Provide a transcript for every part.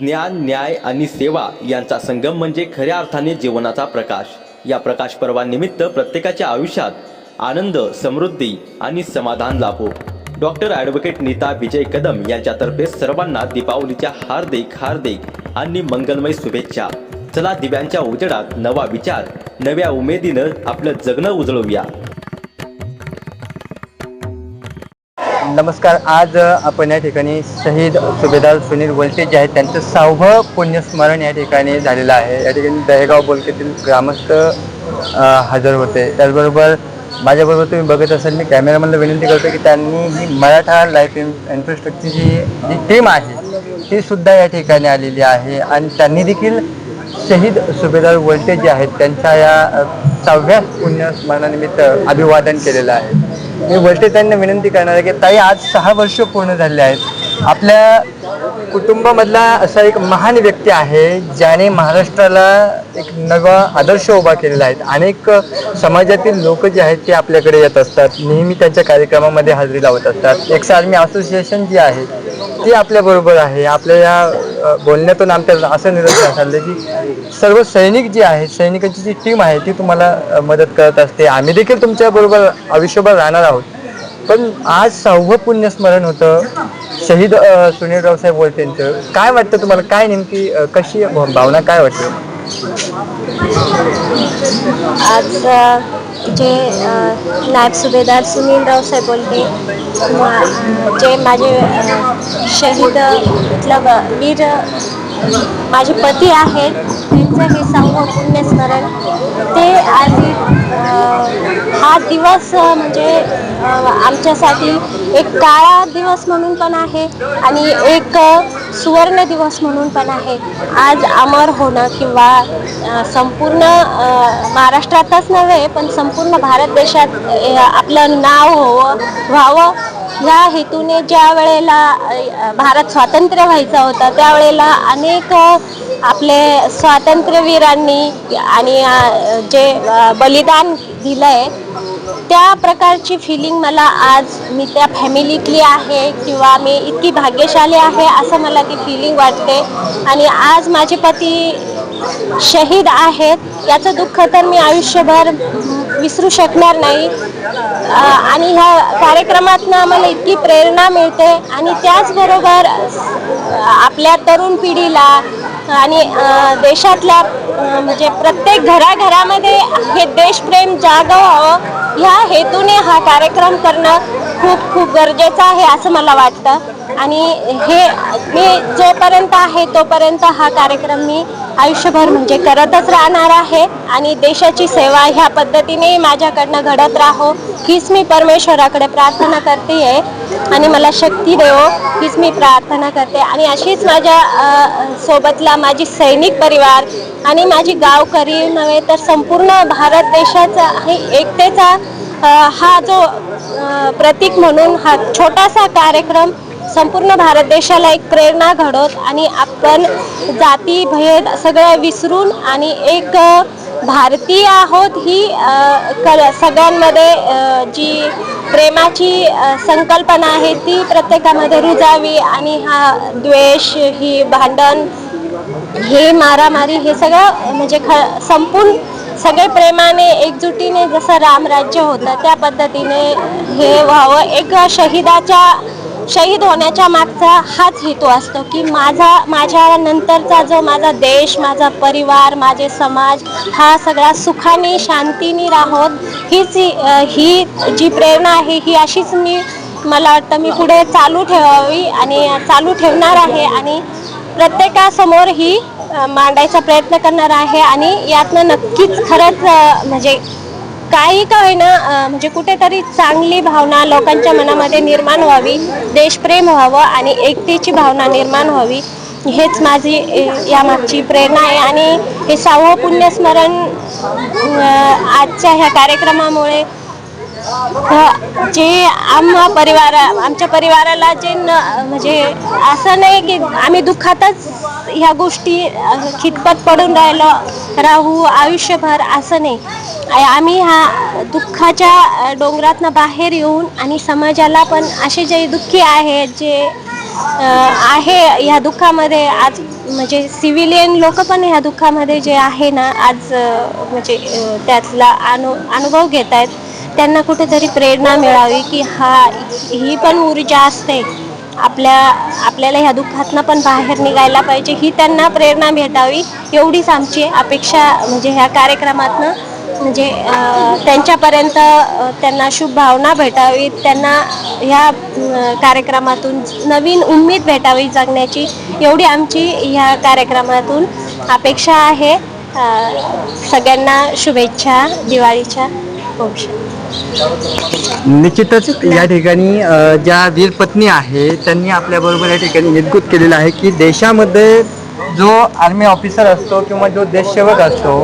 ज्ञान न्याय आणि सेवा यांचा संगम म्हणजे खऱ्या अर्थाने जीवनाचा प्रकाश. या प्रकाश पर्वानिमित्त प्रत्येकाच्या आयुष्यात आनंद समृद्धी आणि समाधान लाभो. डॉक्टर ॲडव्होकेट नीता विजय कदम यांच्यातर्फे सर्वांना दीपावलीच्या हार्दिक हार्दिक आणि मंगलमय शुभेच्छा. चला दिव्यांच्या उजेडात नवा विचार नव्या उमेदीनं आपलं जगणं उजळवूया. नमस्कार आज आपण या ठिकाणी शहीद सुभेदार सुनील वलते जे आहेत त्यांचं सहावं पुण्यस्मरण या ठिकाणी झालेलं आहे. या ठिकाणी दहेगाव बोलकेतील ग्रामस्थ हजर होते. त्याचबरोबर माझ्याबरोबर तुम्ही बघत असाल मी कॅमेरामॅनला विनंती करतो की त्यांनी ही मराठा लाईफ इन इन्फ्रास्ट्रक्चरची जी टीम आहे ती सुद्धा या ठिकाणी आलेली आहे. आणि त्यांनी देखील शहीद सुभेदार वलते जे आहेत त्यांच्या या सहाव्या पुण्यस्मरणानिमित्त अभिवादन केलेलं आहे. मी वलटे त्यांना विनंती करणार आहे की ताई आज सहा वर्ष पूर्ण झाले आहेत. आपल्या कुटुंबामधला असा एक महान व्यक्ती आहे ज्याने महाराष्ट्राला एक नवा आदर्श उभा केलेला आहे. अनेक समाजातील लोक जे आहेत ते आपल्याकडे येत असतात. नेहमी त्यांच्या कार्यक्रमामध्ये हजेरी लावत असतात. एक्स आर्मी असोसिएशन जी आहे ती आपल्याबरोबर आहे. आपल्या या बोलण्यातून आमच्या असं निदर्शन झालं की सर्व सैनिक जे आहेत सैनिकांची जी टीम आहे ती तुम्हाला मदत करत असते. आम्ही देखील तुमच्याबरोबर आयुष्यभर राहणार आहोत. पण आज सहावं पुण्यस्मरण होतं. शहीद सुनील रावसाहेब वळतेंचं काय वाटतं तुम्हाला? काय नेमकी कशी भावना काय वाटते? आज जे नायब सुभेदार सुनील रावसाहेब बोलते जे माझे शहीद मतलब वीर माझे पती आहेत त्यांचं हे सांगू पुण्यस्मरण ते आज हा दिवस म्हणजे आमच्यासाठी एक काळा दिवस म्हणून पण आहे आणि एक सुवर्ण दिवस म्हणून पण आहे. आज अमर होणं किंवा संपूर्ण महाराष्ट्रातच नव्हे पण संपूर्ण भारत देशात आपलं नाव होवं व्हावं. ह्या हेतूने ज्या वेळेला भारत स्वातंत्र्य व्हायचा होता त्यावेळेला अनेक आपले स्वातंत्र्यवीरांनी आणि जे बलिदान दिलं आहे त्या प्रकारची फिलिंग मला आज मी त्या फॅमिलीतली आहे किंवा मी इतकी भाग्यशाली आहे असं मला ती फिलिंग वाटते. आणि आज माझे पती शहीद आहेत याचं दुःख तर मी आयुष्यभर विसरू शकणार नाही. आणि ह्या कार्यक्रमातनं आम्हाला इतकी प्रेरणा मिळते आणि त्याचबरोबर आपल्या तरुण पिढीला आणि देशातल्या म्हणजे प्रत्येक घराघरामध्ये हे देशप्रेम जागवावं ह्या हेतूने हा कार्यक्रम करणं खूप खूप गरजेचं आहे असं मला वाटतं. आणि हे मी जोपर्यंत आहे तोपर्यंत हा कार्यक्रम मी आयुष्यभर म्हणजे करतच राहणार आहे. आणि देशाची सेवा ह्या पद्धतीने माझ्याकडनं घडत राहो हीच मी परमेश्वराकडे प्रार्थना करते आहे आणि मला शक्ती देवो हीच मी प्रार्थना करते. आणि अशीच माझ्या सोबतला माझी सैनिक परिवार आणि माझी गावकरी नव्हे तर संपूर्ण भारत देशाचा आणि एकतेचा हा जो प्रतीक म्हणून हा छोटासा कार्यक्रम संपूर्ण भारत देशाला एक प्रेरणा घडवत आणि आपण जाती भेद सगळं विसरून आणि एक भारतीय आहोत ही सगळ्यांमध्ये जी प्रेमाची संकल्पना आहे ती प्रत्येकामध्ये रुजावी आणि हा द्वेष ही भांडण हे मारामारी हे सगळं म्हणजे ख संपून सगळे प्रेमाने एकजुटीने जसं रामराज्य होतं त्या पद्धतीने हे व्हावं. एक शहीदाच्या शहीद होण्याच्या मागचा हाच हेतू असतो की माझा माझ्या नंतरचा जो माझा देश माझा परिवार माझे समाज हा सगळा सुखाने शांतीने राहोत हीच ही जी प्रेरणा आहे ही अशीच मी मला वाटतं मी पुढे चालू ठेवावी आणि चालू ठेवणार आहे आणि प्रत्येकासमोर ही मांडायचा प्रयत्न करणार आहे आणि यातनं नक्कीच खरंच म्हणजे काही का होईना म्हणजे कुठेतरी चांगली भावना लोकांच्या मनामध्ये निर्माण व्हावी देशप्रेम व्हावं आणि एकतेची भावना निर्माण व्हावी हेच माझी यामागची प्रेरणा आहे. आणि हे सहावं पुण्यस्मरण आजच्या ह्या कार्यक्रमामुळे जे आम्हा परिवार आमच्या परिवाराला जे न म्हणजे असं नाही की आम्ही दुःखातच ह्या गोष्टी खितपत पडून राहिलं राहू आयुष्यभर असं नाही. आम्ही ह्या दुःखाच्या डोंगरातनं बाहेर येऊन आणि समाजाला पण असे जे दुःखी आहेत जे आहे ह्या दुःखामध्ये आज म्हणजे सिव्हिलियन लोक पण ह्या दुःखामध्ये जे आहे ना आज म्हणजे त्यातला अनु अनुभव घेत आहेत त्यांना कुठेतरी प्रेरणा मिळावी की हा ही पण ऊर्जा असते. आपल्या आपल्याला ह्या दुःखातनं पण बाहेर निघायला पाहिजे ही त्यांना प्रेरणा भेटावी एवढीच आमची अपेक्षा म्हणजे ह्या कार्यक्रमातनं. म्हणजे त्यांच्यापर्यंत त्यांना शुभ भावना भेटावी त्यांना ह्या कार्यक्रमातून नवीन उम्मीद भेटावी जगण्याची एवढी आमची ह्या कार्यक्रमातून अपेक्षा आहे. सगळ्यांना शुभेच्छा दिवाळीच्या खूप निश्चितच या ठिकाणी ज्या वीर पत्नी आहे त्यांनी आपल्याबरोबर या ठिकाणी निगूत केलेलं आहे की देशामध्ये जो आर्मी ऑफिसर असतो किंवा जो देशसेवक असतो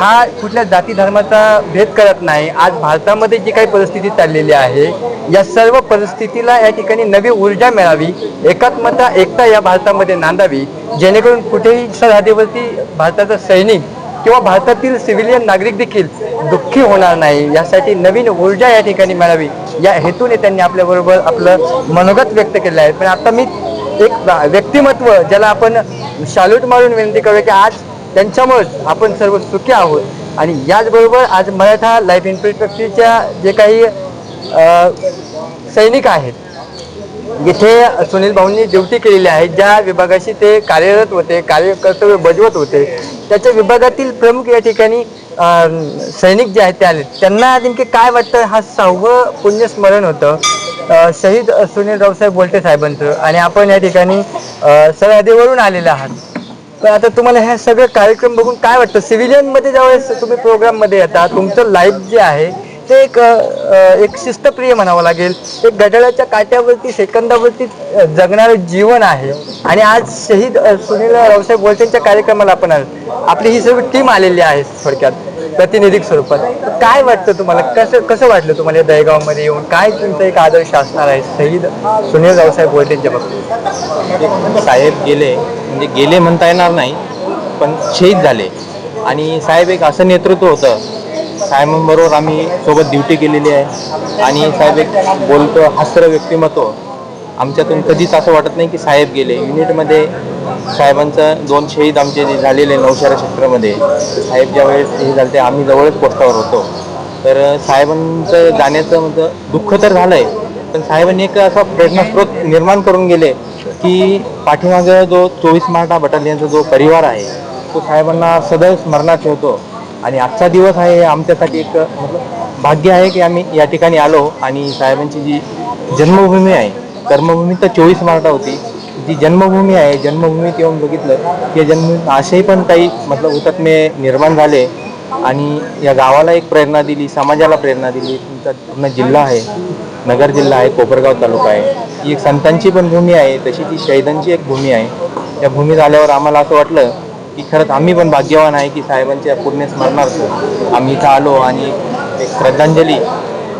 हा कुठल्या जाती धर्माचा भेद करत नाही. आज भारतामध्ये जी काही परिस्थिती चाललेली आहे या सर्व परिस्थितीला या ठिकाणी नवी ऊर्जा मिळावी एकात्मता एकता या भारतामध्ये नांदावी जेणेकरून कुठेही सरहद्दीवरती भारताचा सैनिक किंवा भारतातील सिव्हिलियन नागरिक देखील दुःखी होणार नाही यासाठी नवीन ऊर्जा या ठिकाणी मिळावी या हेतूने त्यांनी आपल्याबरोबर आपलं मनोगत व्यक्त केलं आहे. पण आता मी एक व्यक्तिमत्व ज्याला आपण शालूट मारून विनंती करूया की आज त्यांच्यामुळेच आपण सर्व सुखी आहोत. आणि याचबरोबर आज मराठा लाईफ इन्स्पेक्टरच्या जे काही सैनिक आहेत जिथे सुनील भाऊंनी ड्युटी केलेली आहे ज्या विभागाशी ते कार्यरत होते कार्यकर्तव्य बजवत होते त्याच्या विभागातील प्रमुख या ठिकाणी सैनिक जे आहेत ते आले. त्यांना नेमके काय वाटतं? हा सहावं पुण्यस्मरण होतं. शहीद सुनील रावसाहेब बोलते साहेबांचं आणि आपण या ठिकाणी सरहदीवरून सरहद्दीवरून आलेले आहात. तर आता तुम्हाला हे सगळं कार्यक्रम बघून काय वाटतं? सिव्हिलियनमध्ये ज्यावेळेस तुम्ही प्रोग्राममध्ये येता तुमचं लाईफ जे आहे ते एक एक शिस्तप्रिय म्हणावं लागेल. एक घड्याळाच्या काट्यावरती सेकंदावरती जगणारं जीवन आहे. आणि आज शहीद सुनील रावसाहेब बोलतेंच्या कार्यक्रमाला आपण आलो. आपली ही सर्व टीम आलेली आहे थोडक्यात प्रातिनिधिक स्वरूपात. काय वाटतं तुम्हाला? कसं कसं वाटलं तुम्हाला या दहेगावमध्ये येऊन? काय तुमचा एक आदर्श असणार आहे शहीद सुनील रावसाहेब बोलतेंच्या बाबतीत? साहेब गेले म्हणजे गेले म्हणता येणार नाही पण शहीद झाले. आणि साहेब एक असं नेतृत्व होतं साहेबांबरोबर आम्ही सोबत ड्युटी केलेली आहे. आणि साहेब एक बोलतो हस्त्र व्यक्तिमत्व. आमच्यातून कधीच असं वाटत नाही की साहेब गेले. युनिटमध्ये साहेबांचं दोन शहीद आमचे जे झालेले नौशहरा क्षेत्रामध्ये. साहेब ज्यावेळेस हे झाले ते आम्ही जवळच पोस्टावर होतो. तर साहेबांचं जाण्याचं म्हणजे दुःख तर झालंय. पण साहेबांनी एक असा प्रश्नस्रोत निर्माण करून गेले की पाठीमागं जो चोवीस मराठा बटालियनचा जो परिवार आहे तो साहेबांना सदैव स्मरणात ठेवतो. आणि आजचा दिवस आहे हे आमच्यासाठी एक मतलब भाग्य आहे की आम्ही या ठिकाणी आलो आणि साहेबांची जी जन्मभूमी आहे कर्मभूमी तर चोवीस मार्टा होती. जी जन्मभूमी आहे जन्मभूमीत येऊन बघितलं की या असेही पण काही मतलब हुतात्मे निर्माण झाले आणि या गावाला एक प्रेरणा दिली समाजाला प्रेरणा दिली. तुमचा पूर्ण जिल्हा आहे नगर जिल्हा आहे कोपरगाव तालुका आहे. ही एक संतांची पण भूमी आहे तशी ती शहीदांची एक भूमी आहे. या भूमीत आल्यावर आम्हाला असं वाटलं की खरंच आम्ही पण भाग्यवान आहे की साहेबांच्या पुण्य स्मरणार्थ आम्ही इथं आलो आणि एक श्रद्धांजली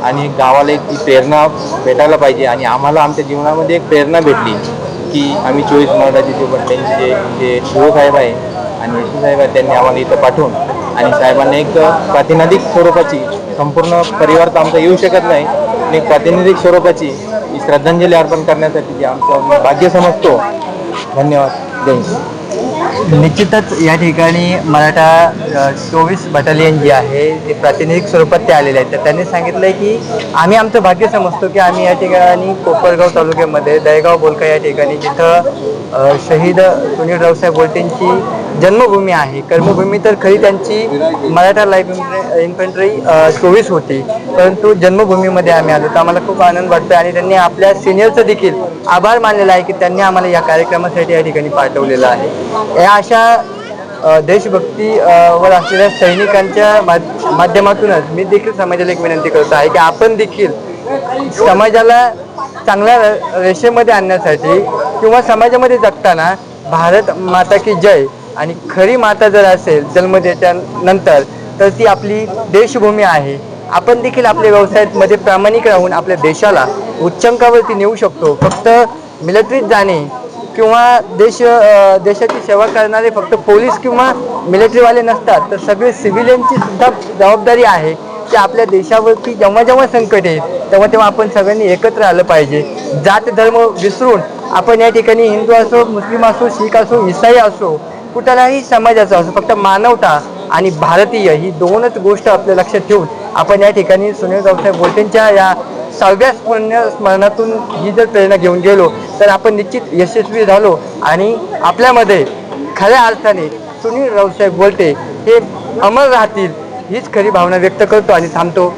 आणि एक गावाला एक ती प्रेरणा भेटायला पाहिजे आणि आम्हाला आमच्या जीवनामध्ये एक प्रेरणा भेटली की आम्ही चोवीस मराठाचे जे त्यांचे जे जे शिवसाहेब आहे आणि यशू साहेब आहे त्यांनी आम्हाला इथं पाठवून आणि साहेबांना एक प्रातिनिधिक स्वरूपाची संपूर्ण परिवार तर आमचा येऊ शकत नाही पण एक प्रातिनिधिक स्वरूपाची ही श्रद्धांजली अर्पण करण्यासाठी जे आमचं भाग्य समजतो. धन्यवाद. जय निश्चितच या ठिकाणी मराठा चोवीस बटालियन जी आहे ते प्रातिनिधिक स्वरूपात ते आलेले आहेत. तर त्यांनी सांगितलंय की आम्ही आमचं भाग्य समजतो की आम्ही या ठिकाणी कोपरगाव तालुक्यामध्ये दहेगाव बोलका या ठिकाणी जिथं शहीद सुनील रावसाहेब बोलटेंची जन्मभूमी आहे. कर्मभूमी तर खरी त्यांची मराठा लाईफ इन्फंट्री चोवीस होती. परंतु जन्मभूमीमध्ये आम्ही आलो. तर आम्हाला खूप आनंद वाटतो आणि त्यांनी आपल्या सिनियरचं देखील आभार मानलेला आहे की त्यांनी आम्हाला या कार्यक्रमासाठी या ठिकाणी पाठवलेलं आहे. या अशा देशभक्ती वर असलेल्या सैनिकांच्या माध्यमातूनच मी देखील समाजाला एक विनंती करतो आहे की आपण देखील समाजाला चांगल्या रेषेमध्ये आणण्यासाठी किंवा समाजामध्ये जगताना भारत माता की जय आणि खरी माता जर असेल जन्म नंतर तर ती आपली देशभूमी आहे. आपण देखील आपल्या व्यवसायामध्ये प्रामाणिक राहून आपल्या देशाला उच्चांकावरती नेऊ शकतो. फक्त मिलिटरीत जाणे किंवा देश देशाची सेवा करणारे फक्त पोलीस किंवा मिलिटरीवाले नसतात तर सगळे सिव्हिलियनची सुद्धा जबाबदारी आहे की आपल्या देशावरती जेव्हा जेव्हा संकट येईल तेव्हा तेव्हा आपण सगळ्यांनी एकत्र आलं पाहिजे. जात धर्म विसरून आपण या ठिकाणी हिंदू असो मुस्लिम असो शीख असो इसाई असो कुठलाही समाजाचा असो फक्त मानवता आणि भारतीय ही दोनच गोष्ट आपल्या लक्षात ठेवून आपण या ठिकाणी सुनील रावसाहेब बोलटेंच्या या सहाव्या पुण्य स्मरणातून ही जर प्रेरणा घेऊन गेलो तर आपण निश्चित यशस्वी झालो आणि आपल्यामध्ये खऱ्या अर्थाने सुनील रावसाहेब बोलते हे अमर राहतील हीच खरी भावना व्यक्त करतो आणि थांबतो.